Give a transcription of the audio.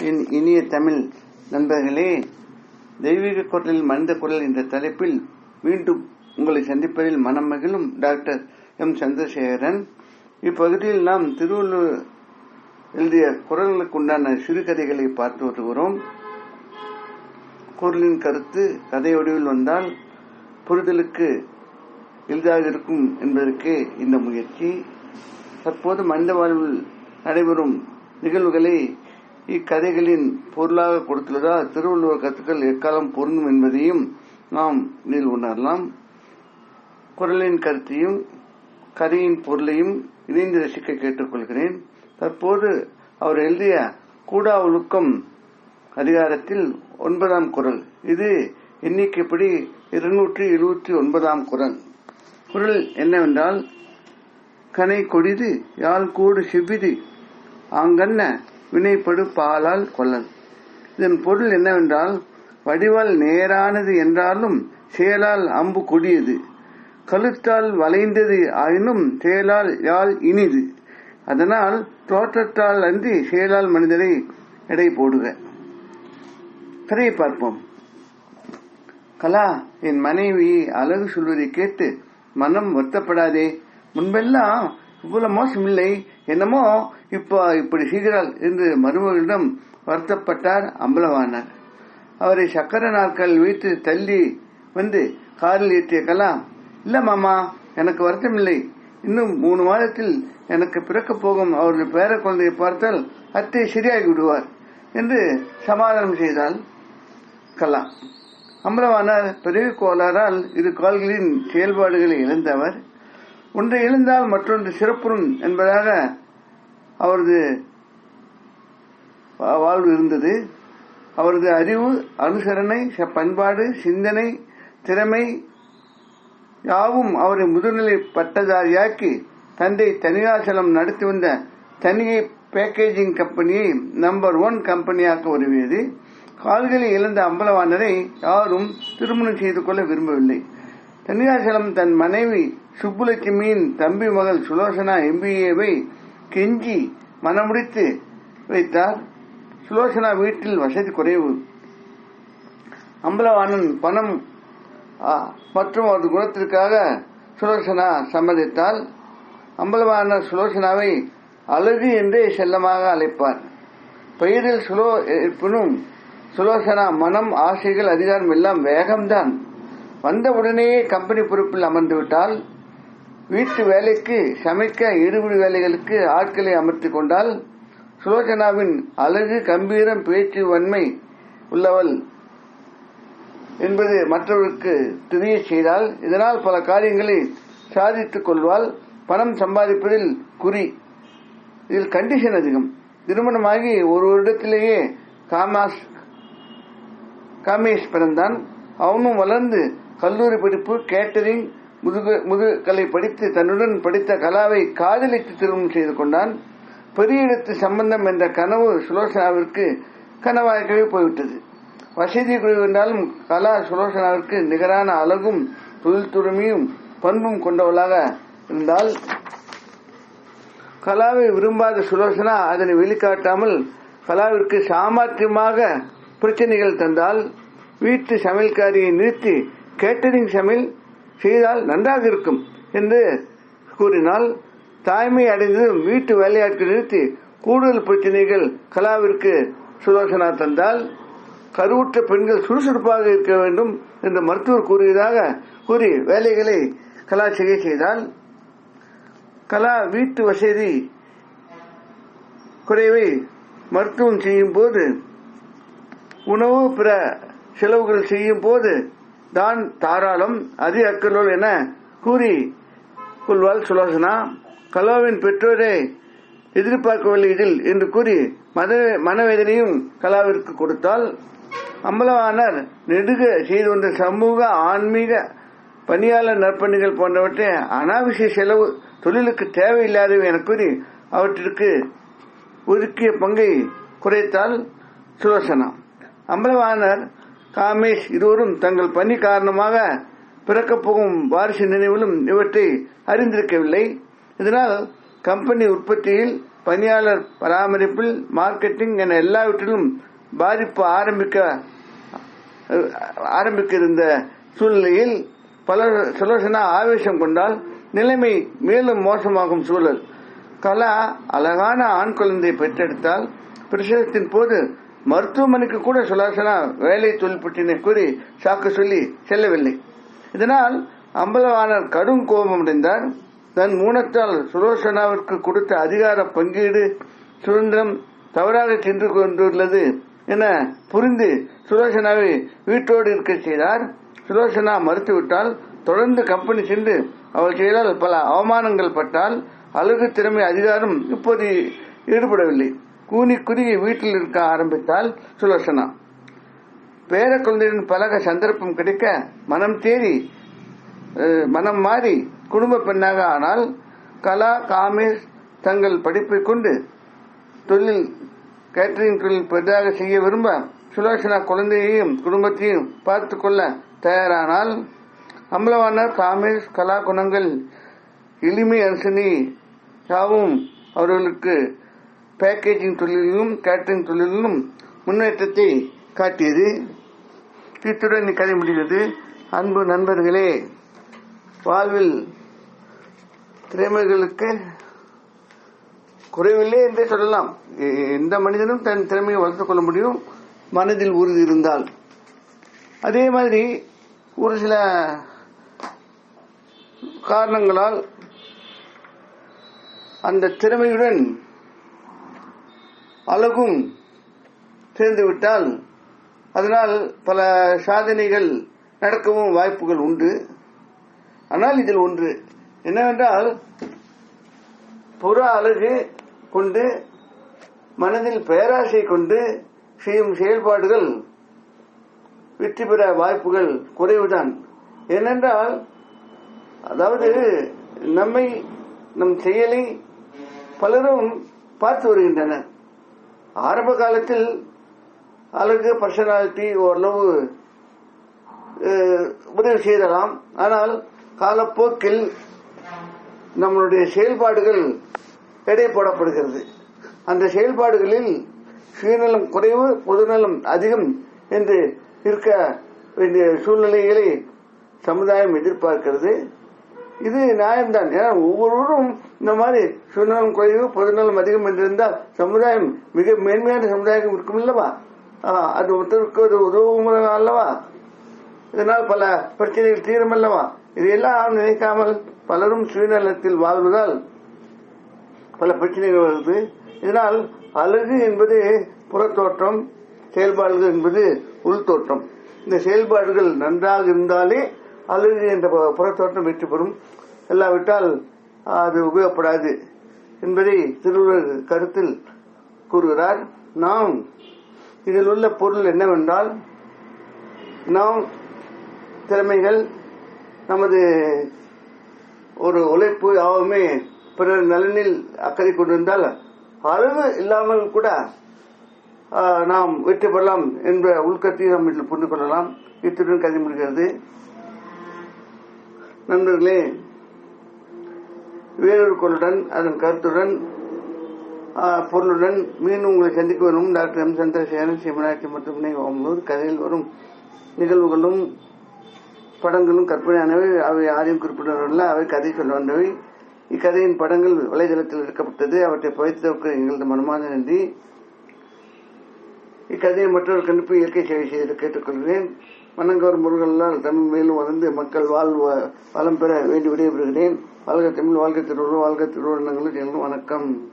என் இனிய தமிழ் நண்பர்களே தெய்வீக குரலில் மனித குரல் என்ற தலைப்பில் மீண்டும் உங்களை சந்திப்பதில் மனம் மகிழும் டாக்டர் எம். சந்திரசேகரன். இப்பகுதியில் நாம் திருவள்ளுவர் எழுதிய குரல்களுக்கு உண்டான சிறுகதைகளை பார்த்து வருகிறோம். குரலின் கருத்து கதை வடிவில் வந்தால் புரிதலுக்கு எளிதாக இருக்கும் என்பதற்கே இந்த முயற்சி. தற்போது மனித வாழ்வில் நடைபெறும் நிகழ்வுகளை இக்கதைகளின் பொருளாக கொடுத்துள்ளதால் திருவள்ளுவர் கருத்துக்கள் எக்காலம் பொருந்தும் என்பதையும் நாம் இதில் உணரலாம். குரலின் கருத்தையும் கதையின் பொருளையும் இணைந்து ரசிக்க கேட்டுக்கொள்கிறேன். தற்போது அவர் எழுதிய கூடா ஒழுக்கம் அதிகாரத்தில் ஒன்பதாம் குரல். இது எண்ணிக்கைப்படி இருநூற்றி எழுபத்தி ஒன்பதாம் குரல். குரல் என்னவென்றால் கனை கொடிது யாழ் கூடு செவ்விது ஆங்கன்ன வினைப்படு பாலால் கொல்லன். இதன் பொருள் என்னவென்றால் வடிவால் நேரானது என்றாலும் செயலால் அம்பு கொடியது. கழுத்தால் வளைந்தது ஆயினும் செயலால் யாழ் இனிது. அதனால் தோற்றத்தால் அன்றி செயலால் மனிதரை எடை போடுக. கதையை பார்ப்போம். கலா என் மனைவி அழகு சொல்வதை கேட்டு மனம் வருத்தப்படாதே. முன்பெல்லாம் இவ்வளவு மோசம் இல்லை. என்னமோ இப்போ இப்படி செய்கிறாள் என்று மருமகளிடம் வருத்தப்பட்டார் அம்பலவானார் அவரை சக்கர நாட்கள் வைத்து தள்ளி வந்து காரில் ஏற்றிய கலாம் இல்ல மாமா எனக்கு வருத்தம் இல்லை. இன்னும் மூணு மாதத்தில் எனக்கு பிறக்க போகும் அவருடைய பேர குழந்தையை பார்த்தால் அத்தை சரியாகி விடுவார் என்று சமாதானம் செய்தால் கலாம். அம்பலவானார் பிறவி கோளாறால் இரு கால்களின் செயல்பாடுகளை இழந்தவர் ஒன்று எழுந்தால் மற்றொன்று சிறப்புறும் என்பதாக அவரது வாழ்வு இருந்தது. அவரது அறிவு அனுசரணை பண்பாடு சிந்தனை திறமை யாவும் அவரை முதுநிலை பட்டதாரியாக்கி தந்தை தனியாசலம் நடத்தி வந்த தனியை பேக்கேஜிங் கம்பெனியை நம்பர் ஒன் கம்பெனியாக உதவியது. கால்களை இழந்த அம்பலவாணரை யாரும் திருமணம் செய்து கொள்ள விரும்பவில்லை. தனியாசலம் தன் மனைவி சுப்புலட்சுமியின் தம்பி மகள் சுலோசனா எம்பிஏவை கெஞ்சி மனமுடித்து வைத்தார். சுலோசனா வீட்டில் வசதி குறைவு. அம்பலவாணன் பணம் மற்றும் அவரது குணத்திற்காக சுலோசனா சம்மதித்தால் அம்பலவான சுலோசனாவை அழகு என்றே செல்லமாக அழைப்பார். பெயரில் சுலோ இருப்பினும் சுலோசனா மனம் ஆசைகள் அதிகாரம் எல்லாம் வேகம்தான். வந்த உடனேயே கம்பெனி பொறுப்பில் அமர்ந்து விட்டால் வீட்டு வேலைக்கு சமைக்க ஈடுபடி வேலைகளுக்கு ஆட்களை அமர்த்தி கொண்டால் சுலோச்சனாவின் அழகு கம்பீரம் பேச்சு வன்மை உள்ளவள் என்பது மற்றவருக்கு தெரிய செய்தால் இதனால் பல காரியங்களை சாதித்துக் கொள்வாள். பணம் சம்பாதிப்பதில் குறி. இதில் கண்டிஷன் அதிகம். திருமணமாகி ஒரு வருடத்திலேயே காமாஸ் காமேஷ் பிறந்தான். அவனும் வளர்ந்து கல்லூரி படிப்பு கேட்டரிங் முதுகு முதுகலை படித்து தன்னுடன் படித்த கலாவை காதலித்து திருமணம் செய்து கொண்டான். பெரிய இடத்து சம்பந்தம் என்ற கனவு சுலோசனாவிற்கு கனவாகவே போய்விட்டது. வசதி குறைவு என்றாலும் கலா சுலோசனாவிற்கு நிகரான அழகும் தொழில் துறமையும் பண்பும் கொண்டவளாக இருந்தால் கலாவை விரும்பாத சுலோசனா அதனை வெளிக்காட்டாமல் கலாவிற்கு சாமர்த்தியமாக பிரச்சனைகள் தந்தால் வீட்டு சமையல்காரியை நிறுத்தி கேட்டரிங் சமையல் செய்தால் நன்றாக இருக்கும் என்று கூறினால் தாய்மை அடைந்ததும் வீட்டு வேலையாட்கள் நிறுத்தி கூடுதல் பிரச்சனைகள் கலாவிற்கு சுலோசனா தந்தால் கருவுற்ற பெண்கள் சுறுசுறுப்பாக இருக்க வேண்டும் என்று மருத்துவர் கூறியதாக கூறி வேலைகளை கலா செய்ய செய்தால் கலா வீட்டு வசதி குறைவை மருத்துவம் செய்யும் போது உணவு பிற செலவுகள் செய்யும் போது தான் தாராளம். அதி அக்கலோல் என கூறி கொள்வாள் சுலோசனா கலாவின் பெற்றோரை எதிர்பார்க்கவில்லை இதில் என்று கூறி மத மனவேதனையும் கலாவிற்கு கொடுத்தால் அம்பலவாணர் நெடுக செய்து வந்த சமூக ஆன்மீக பணியாளர் நற்பணிகள் போன்றவற்றை அனாவசிய செலவு தொழிலுக்கு தேவையில்லாதவை என கூறி அவற்றிற்கு ஒதுக்கிய பங்கை குறைத்தால் சுலோசனா. அம்பலவாணர் காமேஷ் இருவரும் தங்கள் பணி காரணமாக பிறக்கப் போகும் வாரிசு நினைவிலும் இவற்றை அறிந்திருக்கவில்லை. இதனால் கம்பெனி உற்பத்தியில் பணியாளர் பராமரிப்பில் மார்க்கெட்டிங் என எல்லாவற்றிலும் பாதிப்பு ஆரம்பிக்க ஆரம்பிக்க இருந்த சூழ்நிலையில் பல சுலோசனா ஆவேசம் கொண்டால் நிலைமை மேலும் மோசமாகும் சூழல். கலா அழகான ஆண் குழந்தை பெற்றெடுத்தால் பிரசவத்தின் போது மருத்துவமனைக்கு கூட சுலோசனா வேலை தொழில்பட்டினை கூறி சாக்கு சொல்லி செல்லவில்லை. இதனால் அம்பலவாணர் கடும் கோபமடைந்தார் தன் மூனத்தால் சுலோசனாவிற்கு கொடுத்த அதிகார பங்கீடு சுதந்திரம் தவறாக சென்று கொண்டுள்ளது என புரிந்து சுலோசனாவை வீட்டோடு இருக்க செய்தார். சுலோசனா மறுத்துவிட்டால் தொடர்ந்து கம்பெனி சென்று அவள் செய்தால் பல அவமானங்கள் பட்டால் அழகு திறமை அதிகாரம் இப்போது ஈடுபடவில்லை. கூனி குறுகி வீட்டில் இருக்க ஆரம்பித்தால் சுலோசனா பேர குழந்தையுடன் பழக சந்தர்ப்பம் கிடைக்க மனம் தேடி மனம் மாறி குடும்ப பெண்ணாக ஆனால் கலா காமேஷ் தங்கள் படிப்பை கொண்டு தொழில் கேட்டரிங் தொழில் பெரிதாக செய்ய விரும்ப சுலோசனா குழந்தையையும் குடும்பத்தையும் பார்த்து கொள்ள தயாரானால் அம்பலவான காமேஷ் கலா குணங்கள் எளிமை அரசனி யாவும் அவர்களுக்கு பேக்கேஜிங் தொழிலிலும் கேட்டரிங் தொழிலிலும் முன்னேற்றத்தை காட்டியது. இத்துடன் கதை முடிகிறது. அன்பு நண்பர்களே வாழ்வில் திறமைகளுக்கு குறைவில்லை என்றே சொல்லலாம். எந்த மனிதனும் தன் திறமையை வளர்த்துக் கொள்ள முடியும். மனதில் உறுதி இருந்தால். அதே மாதிரி ஒரு சில காரணங்களால் அந்த திறமையுடன் அழகும் சேர்ந்துவிட்டால் அதனால் பல சாதனைகள் நடக்கவும் வாய்ப்புகள் உண்டு. ஆனால் இதில் ஒன்று என்னவென்றால் புற அழகு கொண்டு மனதில் பேராசை கொண்டு செய்யும் செயல்பாடுகள் வெற்றி பெற வாய்ப்புகள் குறைவுதான். ஏனென்றால் அதாவது நம்மை நம் செயலை பலரும் பார்த்து வருகின்றனர். ஆரம்ப காலத்தில் அழகு பர்சனாலிட்டி ஓரளவு உதவி செய்தலாம். ஆனால் காலப்போக்கில் நம்மளுடைய செயல்பாடுகள் எடை போடப்படுகிறது. அந்த செயல்பாடுகளில் சுயநலம் குறைவு பொதுநலம் அதிகம் என்று இருக்க வேண்டிய சூழ்நிலைகளை சமுதாயம் எதிர்பார்க்கிறது. இது நியாயம்தான். ஏன்னா ஒவ்வொருவரும் இந்த மாதிரி சுயநலம் குறைவு பொதுநலம் அதிகம் என்றிருந்தால் சமுதாயம் மிக மேன்மையான சமுதாயம் இருக்கும் அல்லவா அது ஒருத்தருக்கு ஒரு உதவும் அல்லவா? இதனால் பல பிரச்சனைகள் தீரும் அல்லவா இதையெல்லாம் நினைக்காமல் பலரும் சுயநலத்தில் வாழ்வதால் பல பிரச்சனைகள் வருது. இதனால் அழகு என்பது புறத்தோற்றம் செயல்பாடுகள் என்பது உள்தோற்றம். இந்த செயல்பாடுகள் நன்றாக இருந்தாலே அல்லது இந்த புறத்தோட்டம் புறத்தோற்றம் வெற்றி பெறும். இல்லாவிட்டால் அது உபயோகப்படாது என்பதை திருவள்ளுவர் கருத்தில் கூறுகிறார். நாம் இதில் உள்ள பொருள் என்னவென்றால் நாம் திறமைகள் நமது ஒரு உழைப்பு யாவுமே பிறர் நலனில் அக்கறை கொண்டிருந்தால் அளவு இல்லாமல் கூட நாம் வெற்றி பெறலாம் என்ற உள்கத்தை நாம் இதில் புரிந்து கொள்ளலாம். இத்துடன் கதை முடிகிறது. நண்பர்களே வேறொரு குரலுடன் அதன் கருத்துடன் பொருளுடன் மீண்டும் உங்களை சந்திக்க வரும் டாக்டர் எம். சந்திரசேகரன் சிவனாட்சி மற்றும் ஓமலூர். கதையில் வரும் நிகழ்வுகளும் படங்களும் கற்பனையானவை. அவை யாரையும் குறிப்பிடவில்லை அவை கதை சொல்ல வந்தவை. இக்கதையின் படங்கள் வலைதளத்தில் எடுக்கப்பட்டது. அவற்றை பகிர்ந்ததற்கு எங்களது மனமான நன்றி. இக்கதையை மற்றொரு கணிப்பு இயற்கை சேவை செய்து கேட்டுக்கொள்கிறேன். மன்னங்கவர் முருகல்லால் தமிழ் மேலும் வளர்ந்து மக்கள் வாழ்வு வளம் பெற வேண்டி விடைபெறுகிறேன். வாழ்க தமிழ் வாழ்க திருவள்ளுவர் வாழ்க திருவண்ணங்களும் வணக்கம்.